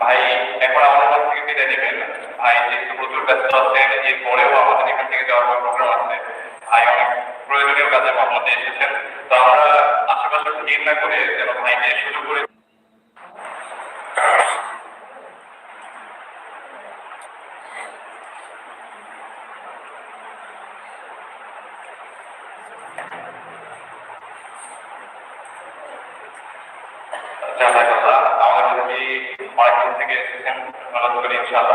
ভাই, এখন আমাদের কাছ প্রচুর ব্যস্ত আছেন আমাদের এখান থেকে যাওয়ার পর প্রোগ্রাম আছে। অনেক প্রয়োজনীয় কাজে মোহাম্মদে এসেছেন। তো আমরা আশেপাশে ভিড় না করে যেন ভাইকে সুযোগ করে জাজাকাল্লাহ আমাদের মুরব্বী অনেকদিন থেকে এসেছেন মেহনত করে ইনশাআল্লাহ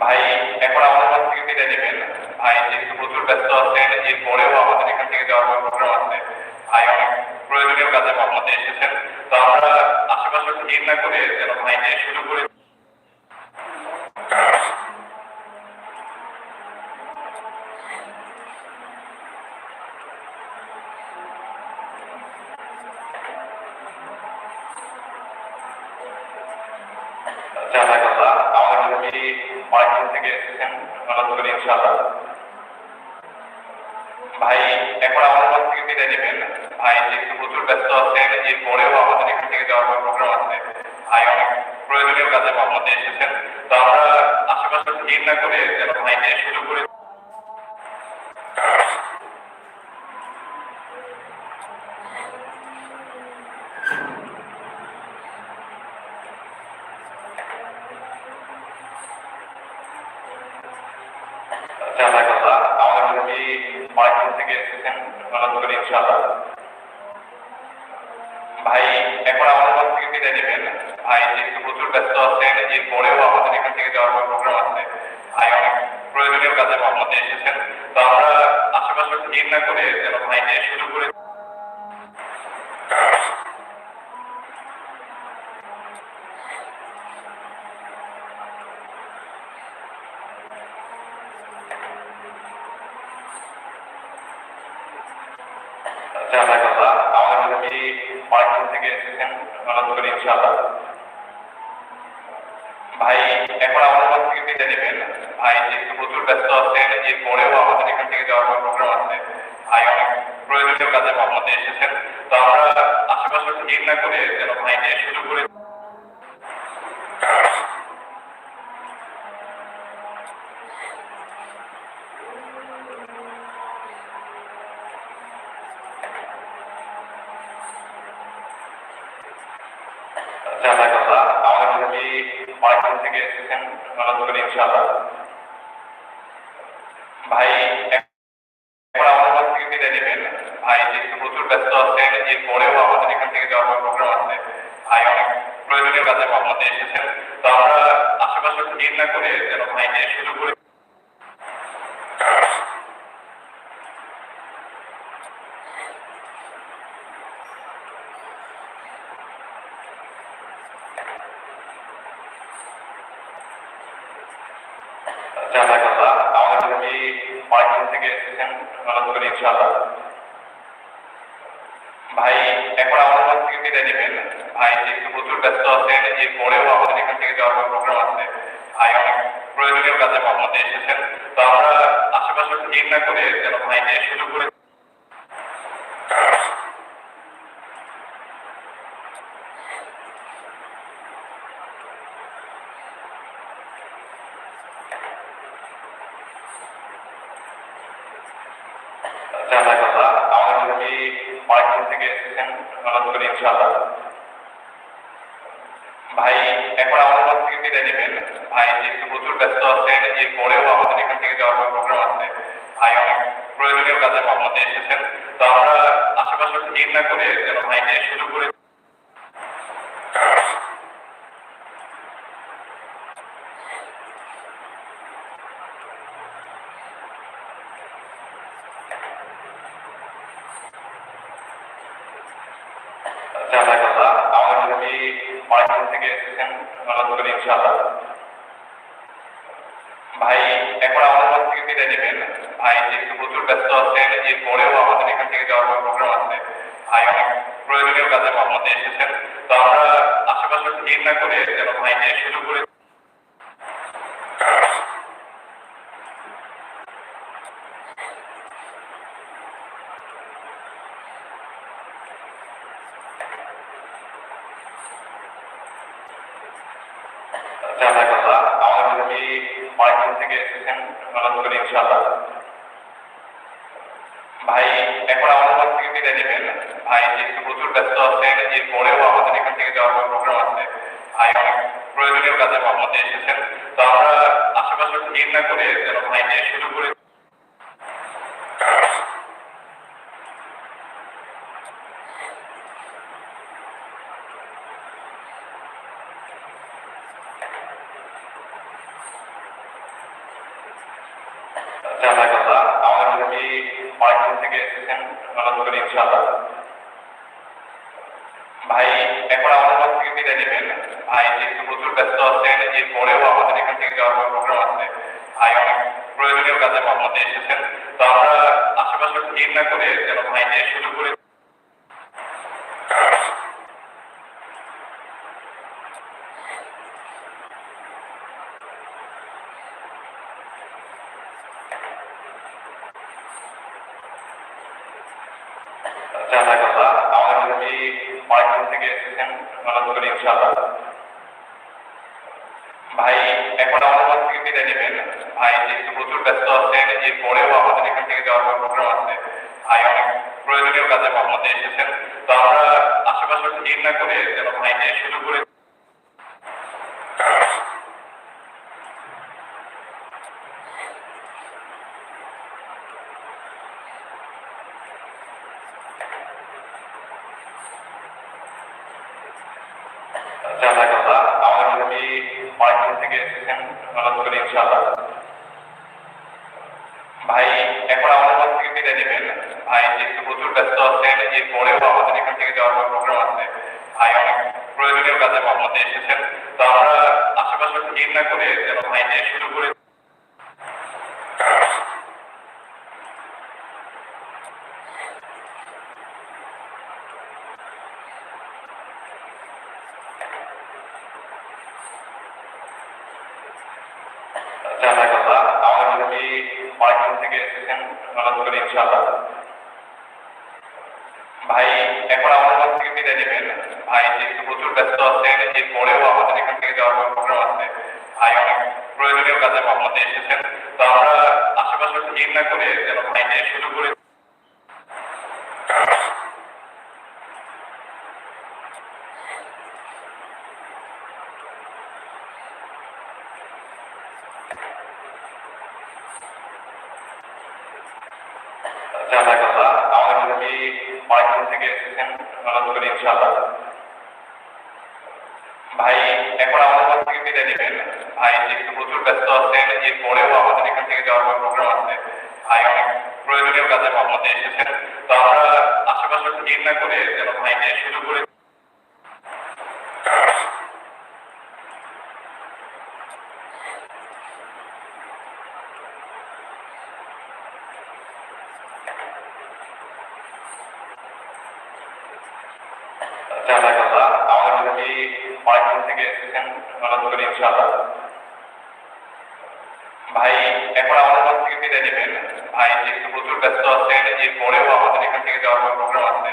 ভাই, এখন আমাদের কাছ থেকে বিদায় নেবেন। ভাই, যেহেতু প্রচুর ব্যস্ত আছেন, এরপরেও আমাদের এখান থেকে যাওয়ার প্রোগ্রাম আছে? ভাই, অনেক প্রয়োজনীয় কাজে মতামতে এসেছেন। তো আমরা আশেপাশে ভিড় না করে যেন ভাইকে করে জাজাকাল্লাহ আমাদের মুরব্বী অনেকদিন থেকে এসেছেন মেহনত করে ইনশাআল্লাহ ভাই এখন আমাদের কাছ থেকে বিদায় নেবেন ভাই যেহেতু প্রচুর ব্যস্ত আছেন এরপরেও আমাদের এখান থেকে যাওয়ার পর প্রোগ্রাম আছে ভাই অনেক প্রয়োজনীয় কাজে মোহাম্মদে এসেছেন তো আমরা আশেপাশে ভিড় না করে যেন ভাইকে সুযোগ করে জাজাকাল্লাহ আমাদের মুরব্বী অনেকদিন থেকে এসেছেন মেহনত করে ইনশাআল্লাহ ভাই এখন আমাদের কাছ থেকে বিদায় নেবেন ভাই যেহেতু প্রচুর ব্যস্ত আছেন এরপরেও আমাদের এখান থেকে যাওয়ার পর প্রোগ্রাম আছে ভাই অনেক প্রয়োজনীয় কাজে মোহাম্মদে এসেছেন তো আমরা আশেপাশে ভিড় না করে যেন ভাইকে সুযোগ করে জাজাকাল্লাহ আমাদের মুরব্বী অনেকদিন থেকে এসেছেন ইনশাআল্লাহ ভাই এখন আমাদের কাছ থেকে বিদায় নেবেন ভাই আমাদের এখান থেকে যাওয়ার প্রোগ্রাম আছে? ভাই, অনেক প্রয়োজনীয় কাজে মোহাম্মদে এসেছেন। তো আমরা আশেপাশে ভিড় না করে যেন করে জাজাকাল্লাহ আমাদের মুরব্বী অনেকদিন থেকে এসেছেন মেহনত করে ইনশাআল্লাহ ভাই এখন আমাদের কাছ থেকে বিদায় নেবেন ভাই যেহেতু প্রচুর এরপরেও আমাদের এখান থেকে যাওয়ার অনেক প্রয়োজনীয় কাজে মোহাম্মদে এসেছেন। তো আমরা আশেপাশে না করে যেন ভাইকে সুযোগ করে জাজাকাল্লাহ আমাদের মুরব্বী অনেকদিন থেকে এসেছেন মেহনত করে ইনশাআল্লাহ ভাই এখন আমাদের কাছ থেকে বিদায় নেবেন ভাই যেহেতু প্রচুর ব্যস্ত আছেন এরপরেও আমাদের এখান থেকে যাওয়ার পর প্রোগ্রাম আছে ভাই অনেক প্রয়োজনীয় কাজে মোহাম্মদে এসেছেন তো আমরা আশেপাশে ভিড় না করে যেন ভাইকে সুযোগ করে জাজাকাল্লাহ আমাদের যদি অনেকদিন থেকে এসেছেন অনুরোধ করি ইনশাআল্লাহ ভাই, এখন আমাদের কাছ থেকে বিদায় নেবেন ভাই যেহেতু প্রচুর ব্যস্ত আছেন এরপরেও আমাদের এখান থেকে যাওয়ার পর প্রোগ্রাম আছে ভাই অনেক প্রয়োজনীয় কাজে মোহাম্মদে এসেছেন তো আমরা আশেপাশে ভিড় না করে যেন ভাইকে সুযোগ করে জাজাকাল্লাহ আমাদের মুরব্বী অনেকদিন থেকে এসেছেন মেহনত করে ইনশাআল্লাহ ভাই, এখন আমাদের কাছ থেকে বিদায় নেবেন। ভাই, যেহেতু প্রচুর ব্যস্ত আছেন, এরপরেও আমাদের এখান থেকে যাওয়ার পর প্রোগ্রাম আছে। ভাই, অনেক প্রয়োজনীয় কাজে মোহাম্মদে এসেছেন। তো আমরা আশেপাশে ভিড় না করে যেন ভাইকে সুযোগ করে জাজাকাল্লাহ আমাদের মুরব্বী অনেকদিন থেকে এসেছেন নরম করে ইনশাআল্লাহ ভাই এখন আমাদের কাছ থেকে বিদায় নেবেন ভাই যেহেতু প্রচুর ব্যস্ত আছেন এরপরেও আমাদের এখান থেকে যাওয়ার প্রোগ্রাম আছে ভাই অনেক প্রয়োজনীয় কাজে মধ্যে এসেছেন তো আমরা আশেপাশে ভিড় না করে যেন ভাইকে শুরু করে জাজাকাল্লাহ আমাদের মুরব্বী অনেকদিন থেকে এসেছেন নরম করে ইনশাআল্লাহ ভাই এখন আমাদের কাছ থেকে বিদায় নেবেন ভাই যেহেতু প্রচুর ব্যস্ত আছেন এরপরেও আমাদের এখান থেকে যাওয়ার প্রোগ্রাম আছে ভাই অনেক প্রয়োজনীয় কাজে মধ্যে এসেছেন তো আমরা আশেপাশে ভিড় না করে যেন ভাইকে শুরু করে আমাদের ভাই, এখন আমাদের কাছ থেকে বিদায় নেবেন। ভাই, যেহেতু প্রচুর ব্যস্ত আছেন আমাদের এখান থেকে যাওয়ার প্রোগ্রাম আছে। ভাই, অনেক প্রয়োজনীয় কাজে মধ্যে এসেছেন। তো আমরা আশেপাশে ভিড় না করে যেন ভাইকে শুরু করে জাজাকাল্লাহ আমাদের মুরব্বী অনেকদিন থেকে এসেছেন নরম করে ইনশাআল্লাহ ভাই এখন আমাদের কাছ থেকে বিদায় নেবেন ভাই যেহেতু প্রচুর ব্যস্ত আছেন এরপরেও আমাদের প্রয়োজনীয় কাজে তো আমরা আশেপাশে ভিড় না করে যেন ভাইকে শুরু করে জাজাকাল্লাহ আমাদের মুরব্বী অনেকদিন থেকে এসেছেন নরম করে ইনশাআল্লাহ ভাই এখন আমাদের কাছ থেকে বিদায় নেবেন ভাই যেহেতু প্রচুর ব্যস্ত আছেন এরপরেও আমাদের এখান থেকে যাওয়ার প্রোগ্রাম আছে ভাই অনেক প্রয়োজনীয় কাজে মধ্যে এসেছেন তো আমরা আশেপাশে ভিড় না করে যেন ভাইকে শুরু করে জাজাকাল্লাহ আমাদের মুরব্বী অনেকদিন থেকে এসেছেন অনুরোধ করি ইনশাল্লাহ ভাই, এখন আমাদের কাছ থেকে বিদায় নেবেন। ভাই, যেহেতু প্রচুর ব্যস্ত আছেন, এরপরেও আমাদের এখান থেকে যাওয়ার প্রোগ্রাম আছে। ভাই, অনেক প্রয়োজনীয় কাজে মধ্যে এসেছেন। তো আমরা আশেপাশে ভিড় না করে যেন ভাইকে শুরু করে জাজাকাল্লাহ আমাদের মুরব্বী অনেকদিন থেকে এসেছেন নরম করে ইনশাআল্লাহ ভাই, এখন আমাদের কাছ থেকে বিদায় নেবেন। ভাই, যেহেতু প্রচুর ব্যস্ত আছেন, এরপরেও আমাদের এখান থেকে যাওয়ার প্রোগ্রাম আছে।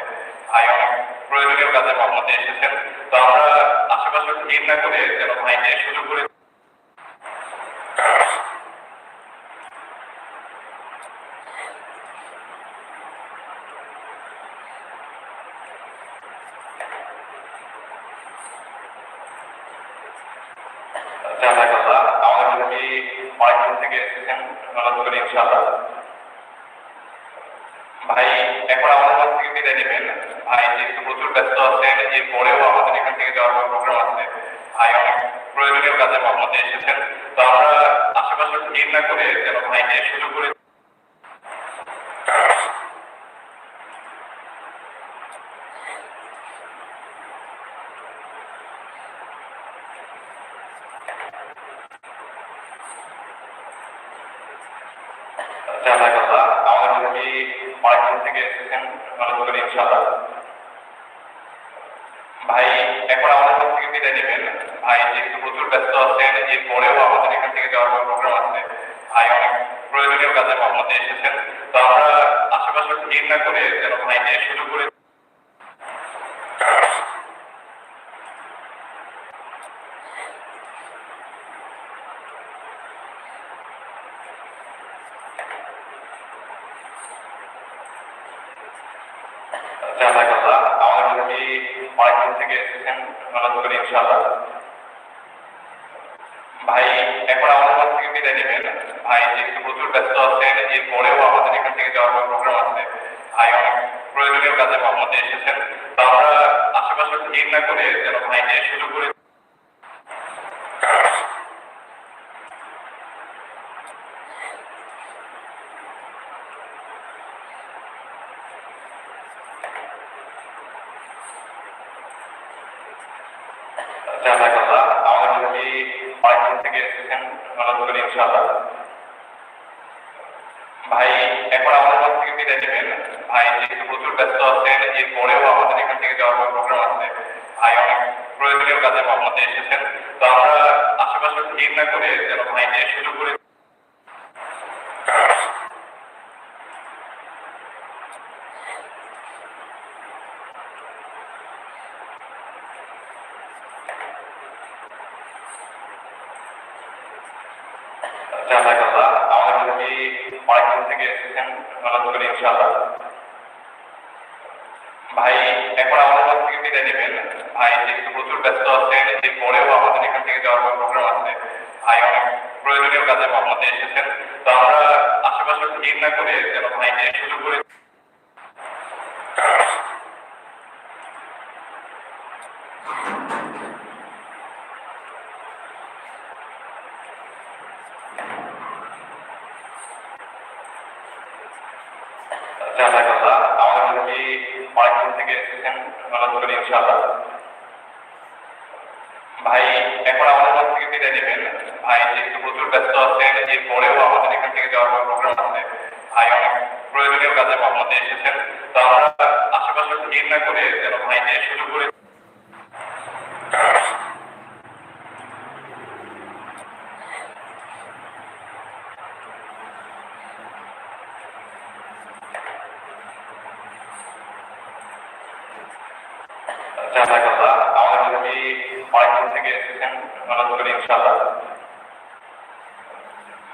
ভাই, অনেক প্রয়োজনীয় কাজে মধ্যে এসেছেন। তো আমরা আশেপাশে ভিড় না করে যেন ভাইকে সুযোগ করে জাজাকাল্লাহ আমাদের মুরব্বী অনেকদিন থেকে এসেছেন নরম করে ইনশাআল্লাহ ভাই এখন আমাদের কাছ থেকে বিদায় নেবেন ভাই যেহেতু প্রচুর ব্যস্ত আছেন এরপরেও আমাদের এখান থেকে যাওয়ার প্রোগ্রাম আছে ভাই অনেক প্রয়োজনীয় কাজে মধ্যে এসেছেন তো আমরা আশেপাশে ভিড় না করে যেন ভাইকে শুরু করে জাজাকাল্লাহ আমাদের মুরব্বী অনেকদিন থেকে এসেছেন নরম করে ইনশাআল্লাহ ভাই এখন আমাদের কাছ থেকে বিদায় নেবেন ভাই যেহেতু প্রচুর ব্যস্ত আছেন এরপরেও আমাদের এখান থেকে যাওয়ার প্রোগ্রাম আছে ভাই অনেক প্রয়োজনীয় কাজে মধ্যে এসেছেন তো আমরা আশেপাশে ভিড় না করে যেন ভাইকে শুরু করে আমাদের ভাই, এখন আমাদের থেকে ভাই, যেহেতু প্রচুর ব্যস্ত আছেন আমাদের এখান থেকে যাওয়ার প্রোগ্রাম আছে? ভাই, অনেক প্রয়োজনীয় কাজে মোহাম্মদে এসেছেন। আমরা আশেপাশে ভিড় না করে যেন ভাইকে সুযোগ করে জাজাকাল্লাহ আমাদের মুরব্বী অনেকদিন থেকে এসেছেন মেহনত করে ইনশাআল্লাহ ভাই এখন আমাদের কাছ থেকে বিদায় নেবেন ভাই যেহেতু প্রচুর ব্যস্ত এরপরেও আমাদের এখান থেকে যাওয়ার প্রোগ্রাম আছে। ভাই, অনেক প্রয়োজনীয় কাজে মোহাম্মদে এসেছেন। তো আমরা আশেপাশে ভিড় না করে যেন ভাইকে সুযোগ করে জাজাকাল্লাহ আমাদের মুরব্বী অনেকদিন থেকে এসেছেন মেহনত করে ইনশাআল্লাহ ভাই এখন আমাদের কাছ থেকে বিদায় নেবেন ভাই যেহেতু প্রচুর ব্যস্ত আছেন এরপরেও আমাদের এখান থেকে যাওয়ার প্রোগ্রাম আছে ভাই অনেক প্রয়োজনীয় কাজে মোহাম্মদে এসেছেন তো আমরা আশেপাশে ভিড় না করে যেন ভাইকে সুযোগ করে জাজাকাল্লাহ আমাদের মুরব্বী অনেকদিন থেকে এসেছেন অনুরোধ করি ইনশাল্লাহ ভাই, এখন আমাদের কাছ থেকে বিদায় নেবেন। ভাই, যেহেতু প্রচুর ব্যস্ত আছেন, এরপরেও আমাদের এখান থেকে যাওয়ার প্রোগ্রাম আছে। ভাই, অনেক প্রয়োজনীয় কাজে মোহাম্মদে এসেছেন। তো আমরা আশেপাশে ভিড় না করে যেন ভাই যে সুযোগ করে জাজাকাল্লাহ আমাদের মুরব্বী অনেকদিন থেকে এসেছেন মেহনত করে ইনশাআল্লাহ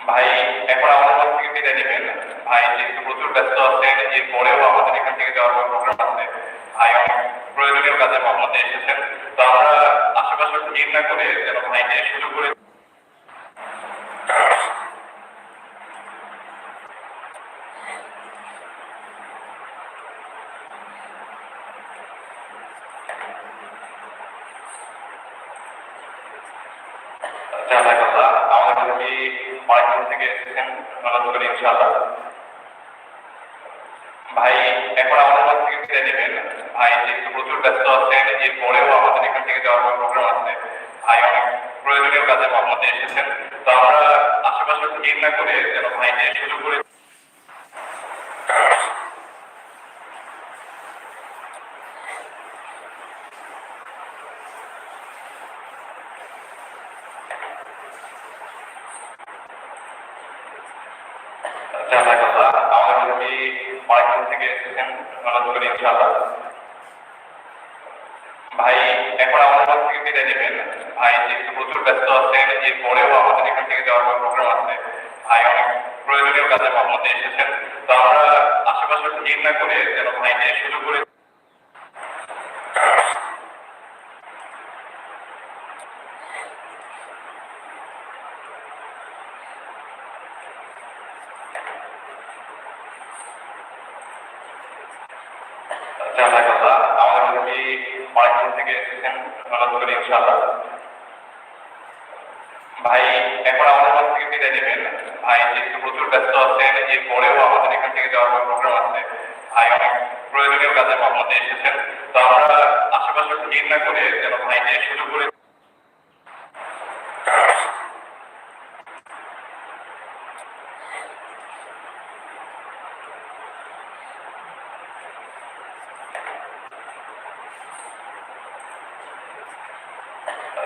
ভাই এখন আমাদের কাছ থেকে বিদায় নেবেন ভাই যেহেতু প্রচুর ব্যস্ত আছেন এরপরেও আমাদের এখান থেকে যাওয়ার প্রোগ্রাম আছে। ভাই অনেক প্রয়োজনীয় কাজে মোহাম্মদে এসেছেন। তো আমরা আশেপাশে ভিড় না করে যেন ভাইকে সুযোগ করে জাজাকাল্লাহ আমাদের মুরব্বী অনেকদিন থেকে এসেছেন মেহনত করে ইনশাআল্লাহ ভাই এখন আমাদের কাছ থেকে বিদায় নেবেন ভাই যেহেতু প্রচুর ব্যস্ত আছেন এরপরেও আমাদের এখান থেকে যাওয়ার প্রোগ্রাম আছে ভাই অনেক প্রয়োজনীয় কাজে মোহাম্মদে এসেছেন তো আমরা আশেপাশে ভিড় না করে যেন ভাইকে সুযোগ করে জাজাকাল্লাহ আমাদের মুরব্বী অনেকদিন থেকে এসেছেন মেহনত করে ইনশাআল্লাহ ভাই এখন আমাদের কাছ থেকে বিদায় নেবেন ভাই যেহেতু প্রচুর ব্যস্ত আছেন এরপরেও আমাদের এখান থেকে যাওয়ার প্রোগ্রাম আছে ভাই অনেক প্রয়োজনীয় কাজে মোহাম্মদে এসেছেন তো আমরা আশেপাশে ভিড় না করে যেন ভাইকে সুযোগ করে ভাই, এখন আমাদের কাছ থেকে ভাই, যেহেতু প্রচুর ব্যস্ত আছেন, এরপরেও আমাদের এখান থেকে যাওয়ার প্রোগ্রাম ভাই, অনেক প্রয়োজনীয় কাজে মোহাম্মদে এসেছেন। তো আমরা আশেপাশে ভিড় না করে যেন ভাইকে সুযোগ করে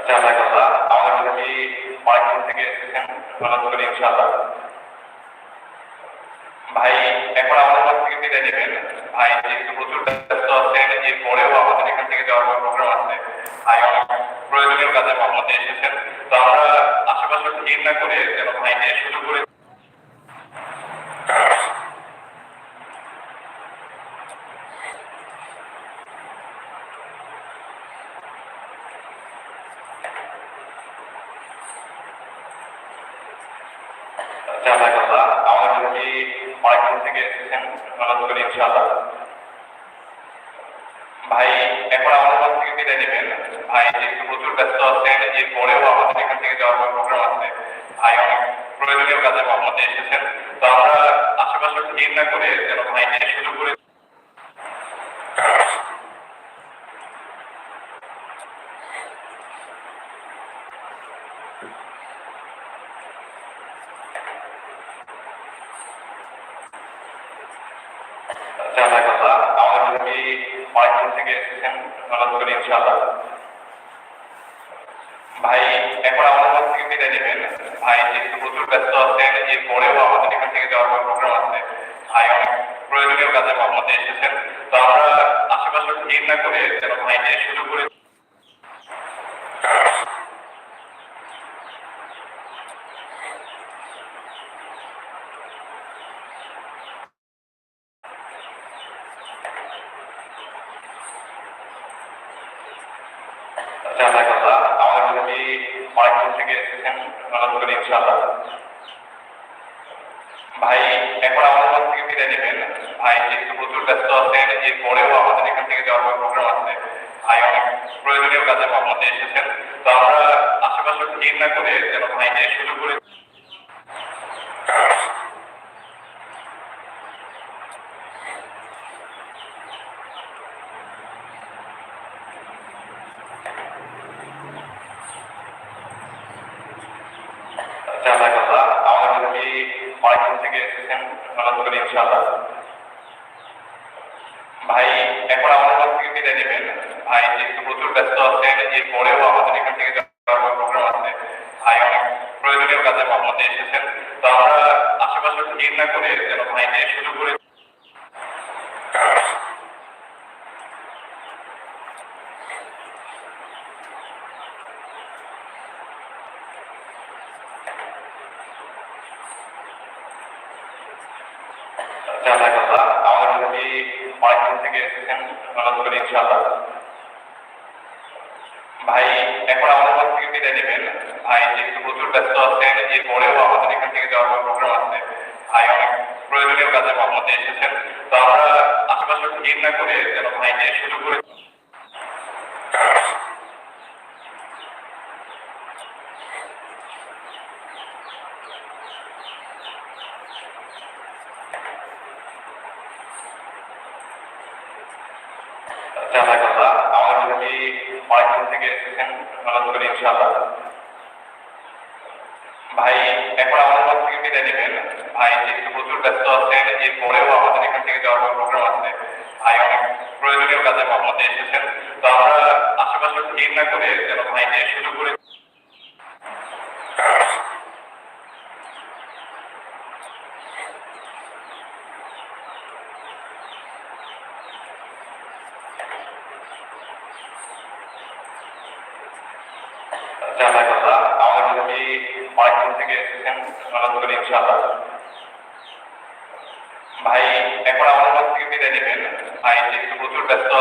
জাজাকাল্লাহ আমাদের মুরব্বী অনেকদিন থেকে এসেছেন মেহনত করে ইনশাআল্লাহ ভাই এখন আমাদের কাছ থেকে বিদায় নেবেন ভাই যেহেতু প্রচুর ব্যস্ত আছেন এরপরেও আমাদের এখান থেকে যাওয়ার প্রোগ্রাম আছে? অনেক প্রয়োজনীয় কাজে এসেছেন। তো আমরা আশেপাশে ভিড় না করে যেন ভাইকে করে জাজাকাল্লাহ আমাদের মুরব্বী অনেকদিন থেকে এসেছেন হঠাৎ করে ইনশাআল্লাহ ভাই এখন আমাদের কাছ থেকে বিদায় নেবেন ভাই যেহেতু প্রচুর ব্যস্ত আছেন এরপরেও আমাদের এখান থেকে যাওয়ার প্রোগ্রাম আছে ভাই অনেক প্রয়োজনীয় কাজে মোহাম্মদে এসেছেন তো আমরা আশেপাশে ভিড় না করে যেন ভাইকে সুযোগ করে জাজাকাল্লাহ আমাদের মুরব্বী থেকে এসেছেন অনুরোধ করি ইনশাল্লাহ ভাই, এখন আমাদের কাছ থেকে বিদায় নেবেন। ভাই, যেহেতু প্রচুর ব্যস্ত আছেন, এরপরেও আমাদের এখান থেকে যাওয়ার প্রোগ্রাম আছে। ভাই, অনেক প্রয়োজনীয় কাজে মোহাম্মদে এসেছেন। তো আমরা আশেপাশে ভিড় না করে যেন ভাইকে সুযোগ করে জাজাকাল্লাহ আমাদের মুরব্বী অনেকদিন থেকে এসেছেন করি ইনশাআল্লাহ ভাই, এখন আমাদের কাছ থেকে বিদায় নেবেন। ভাই, যেহেতু প্রচুর ব্যস্ত আছেন, এরপরেও আমাদের এখান থেকে যাওয়ার প্রোগ্রাম আছে? ভাই, অনেক প্রয়োজনীয় কাজে মধ্যে এসেছেন। তো আমরা আশেপাশে ভিড় না করে যেন ভাইকে সুযোগ করে জাজাকাল্লাহ আমাদের মুরব্বী অনেকদিন থেকে এসেছেন হঠাৎ করে ইনশাআল্লাহ ভাই এখন আমাদের কাছ থেকে বিদায় নেবেন ভাই যেহেতু প্রচুর ব্যস্ত আছেন এরপরেও আমাদের এখান থেকে যাওয়ার প্রোগ্রাম আছে ভাই অনেক প্রয়োজনীয় কাজে মোহাম্মদে এসেছেন তো আমরা আশেপাশে ভিড় না করে যেন ভাইকে সুযোগ করে জাজাকাল্লাহ আমাদের মুরব্বী অনেকদিন থেকে এসেছেন হঠাৎ করে ইনশাআল্লাহ ভাই এখন আমাদের কাছ থেকে বিদায় নেবেন ভাই যেহেতু প্রচুর ব্যস্ত আছেন এরপরেও আমাদের এখান থেকে যাওয়ার প্রোগ্রাম আছে ভাই অনেক প্রয়োজনীয় কাজে মোহাম্মদে এসেছেন তো আমরা আশেপাশে ভিড় না করে যেন ভাইকে সুযোগ করে জাজাকাল্লাহ আমাদের মুরব্বী অনেকদিন থেকে এসেছেন অনুরোধ করি, ইনশাআল্লাহ। ভাই, এখন আমাদের কাছ থেকে বিদায় নেবেন ভাই, যেহেতু প্রচুর ব্যস্ত আছেন, এরপরেও আমাদের এখান থেকে যাওয়ার প্রোগ্রাম আছে? ভাই, অনেক প্রয়োজনীয় কাজে মতামতে এসেছেন। তো আমরা আশেপাশে ভিড় না করে যেন ভাইকে সুযোগ করে জাজাকাল্লাহ আমাদের মুরব্বী অনেকদিন থেকে এসেছেন হঠাৎ করে ইনশাআল্লাহ ভাই এখন আমাদের কাছ থেকে বিদায় নেবেন ভাই যেহেতু প্রচুর ব্যস্ত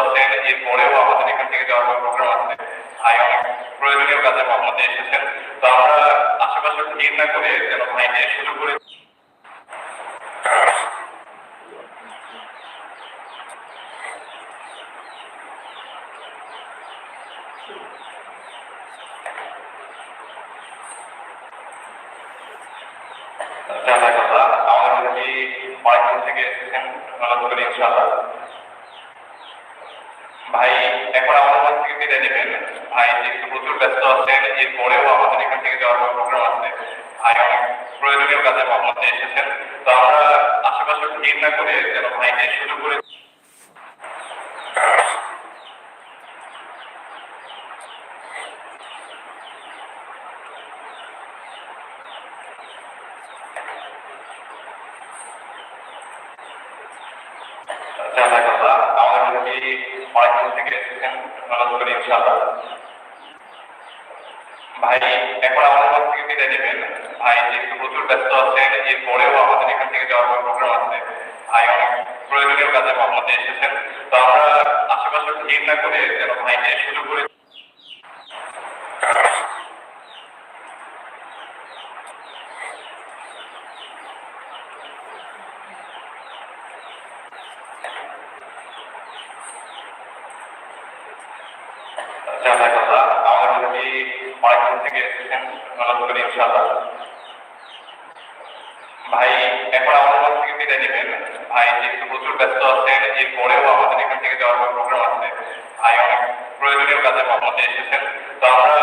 আছেন এরপরেও আমাদের এখান থেকে যাওয়ার প্রোগ্রাম আছে। ভাই, অনেক প্রয়োজনীয় কাজে মোহাম্মদে এসেছেন। তো আমরা আশেপাশে ভিড় না করে যেন ভাইকে সুযোগ করে জাজাকাল্লাহ আমাদের মুরব্বী অনেকদিন থেকে এসেছেন হঠাৎ করে ইনশাআল্লাহ ভাই এখন আমাদের কাছ থেকে বিদায় নেবেন ভাই যেহেতু প্রচুর ব্যস্ত আছেন এরপরেও আমাদের এখান থেকে যাওয়ার প্রোগ্রাম আছে ভাই অনেক প্রয়োজনীয় কাজে মোহাম্মদে এসেছেন তো আমরা আশেপাশে ভিড় না করে যেন ভাইকে সুযোগ করে জাজাকাল্লাহ আমাদের মুরব্বী অনেকদিন থেকে এসেছেন অনুরোধ করি ইনশাআল্লাহ ভাই এখন আমাদের কাছ থেকে বিদায় নেবেন ভাই যেহেতু প্রচুর ব্যস্ত আছেন এরপরেও আমাদের এখান থেকে যাওয়ার প্রোগ্রাম আছে ভাই অনেক প্রয়োজনীয় কাজে মোহাম্মদে এসেছেন তো আমরা আশেপাশে ভিড় না করে যেন ভাইকে সুযোগ করে আমাদের মুরব্বী অনেকদিন থেকে এসেছেন অনুরোধ ভাই, এখন আমাদের কাছ থেকে বিদায় নেবেন। ভাই, যেহেতু প্রচুর ব্যস্ত আছেন, এরপরেও আমাদের এখান থেকে যাওয়ার প্রোগ্রাম আছে। ভাই, অনেক প্রয়োজনীয় কাজে মধ্যে এসেছেন। তো আমরা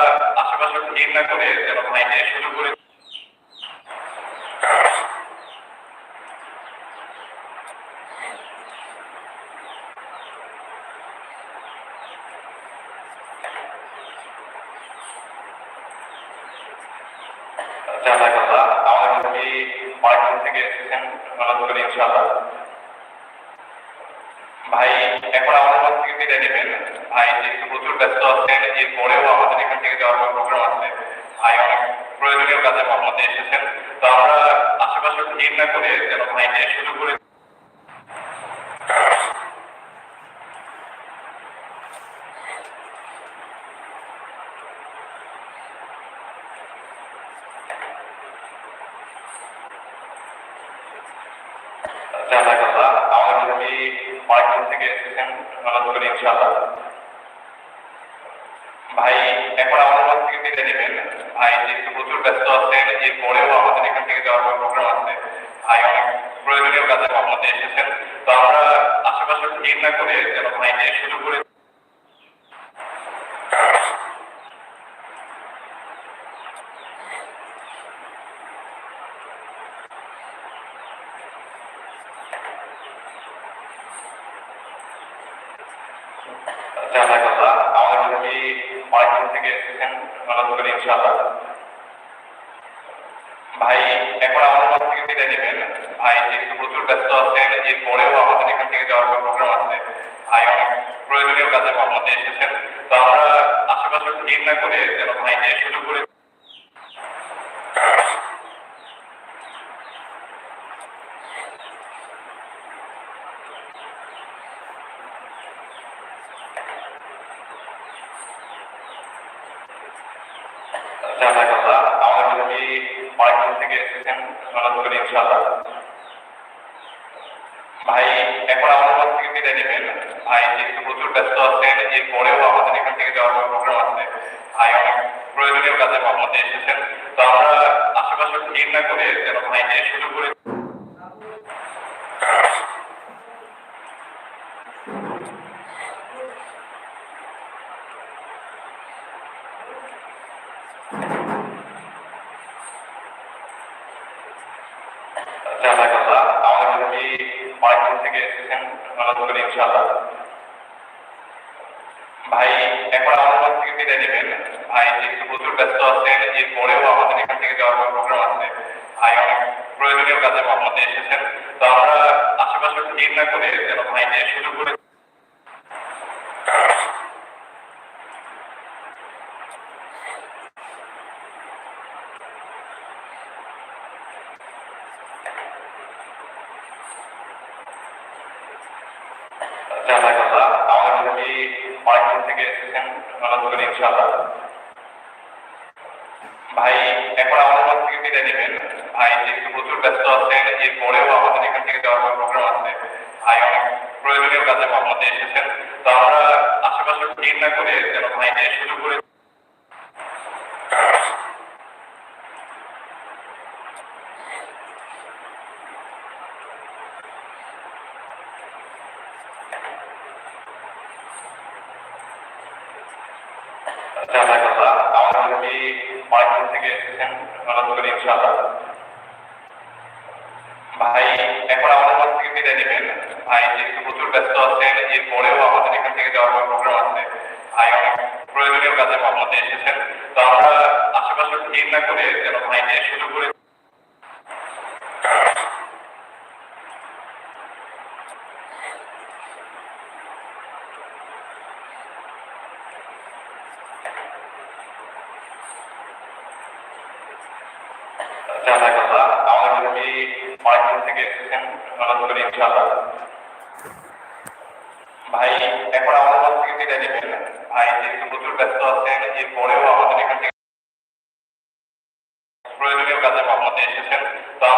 আশেপাশে ভিড় না করে যেন ভাইকে সুযোগ করে জাজাকাল্লাহ আমাদের মুরব্বী অনেকদিন থেকে এসেছেন অনুরোধ করি ইনশাআল্লাহ ভাই এখন আমাদের কাছ থেকে বিদায় নেবেন ভাই যেহেতু প্রচুর ব্যস্ত আছেন এরপরেও আমাদের এখান থেকে যাওয়ার প্রোগ্রাম আছে ভাই অনেক প্রয়োজনীয় কাজে মধ্যে এসেছেন তো আমরা না করে যেন ভাইকে শুরু করে জাজাকাল্লাহ আমাদের মুরব্বী অনেকদিন থেকে এসেছেন অনুরোধ করি ইনশাআল্লাহ ভাই এখন আমাদের কাছ থেকে বিদায় নেবেন ভাই যেহেতু প্রচুর ব্যস্ত আছেন এরপরেও আমাদের এখান থেকে যাওয়ার প্রোগ্রাম আছে ভাই অনেক প্রয়োজনীয় কাজে মধ্যে এসেছেন তো আমরা আশেপাশে ভিড় না করে যেন ভাইকে সুযোগ করে ভাই, এখন ভাই প্রচুর ব্যস্ত আছেন আমাদের এখান থেকে যাওয়ার প্রোগ্রাম ভাই, অনেক প্রয়োজনীয় কাজে মধ্যে এসেছেন। তো আমরা আশেপাশে ভিড় না করে যেন ভাইকে সুযোগ করে জাজাকাল্লাহ আমাদের মুরব্বী অনেকদিন থেকে এসেছেন অনুরোধ করি ইনশাআল্লাহ ভাই এখন আমাদের কাছ থেকে বিদায় নেবেন ভাই যেহেতু প্রচুর ব্যস্ত আছেন এরপরেও আমাদের এখান থেকে যাওয়ার প্রোগ্রাম আছে? ভাই, অনেক প্রয়োজনীয় কাজে আমাদের এসেছেন। তো আমরা আশেপাশে ভিড় না করে যেন ভাইকে শুরু করে জাজাকাল্লাহ আমাদের মুরব্বী অনেকদিন থেকে এসেছেন অনুরোধ করি ইনশাআল্লাহ ভাই এখন আমাদের কাছ থেকে বিদায় নেবেন ভাই যেহেতু প্রচুর ব্যস্ত আছেন এরপরেও আমাদের এখান থেকে যাওয়ার প্রোগ্রাম আছে ভাই অনেক প্রয়োজনীয় কাজে মধ্যে এসেছেন তো আমরা আশেপাশে ভিড় না করে যেন ভাইকে সুযোগ করে জাজাকাল্লাহ আমাদের অনেকদিন থেকে এসেছেন অনুরোধ করি ইনশাআল্লাহ। ভাই, এখন আমাদের কাছ থেকে বিদায় নেবেন। ভাই, যেহেতু প্রচুর ব্যস্ত আছেন এরপরেও আমাদের এখান থেকে যাওয়ার প্রোগ্রাম আছে। ভাই, অনেক প্রয়োজনীয় কাজে মহম্মদে এসেছেন। তো আমরা আশেপাশে ভিড় না করে যেন ভাইকে সুযোগ করে জাজাকাল্লাহ আমাদের মুরব্বী অনেকদিন থেকে ভাই, এখন আমাদের কাছ থেকে বিদায় নেবেন। ভাই, যেহেতু প্রচুর ব্যস্ত আছেন, এরপরেও আমাদের এখান থেকে যাওয়ার প্রোগ্রাম আছে। ভাই, অনেক প্রয়োজনীয় কাজে মধ্যে এসেছেন। তো আমরা আশেপাশে ভিড় না করে যেন ভাইকে সুযোগ করে।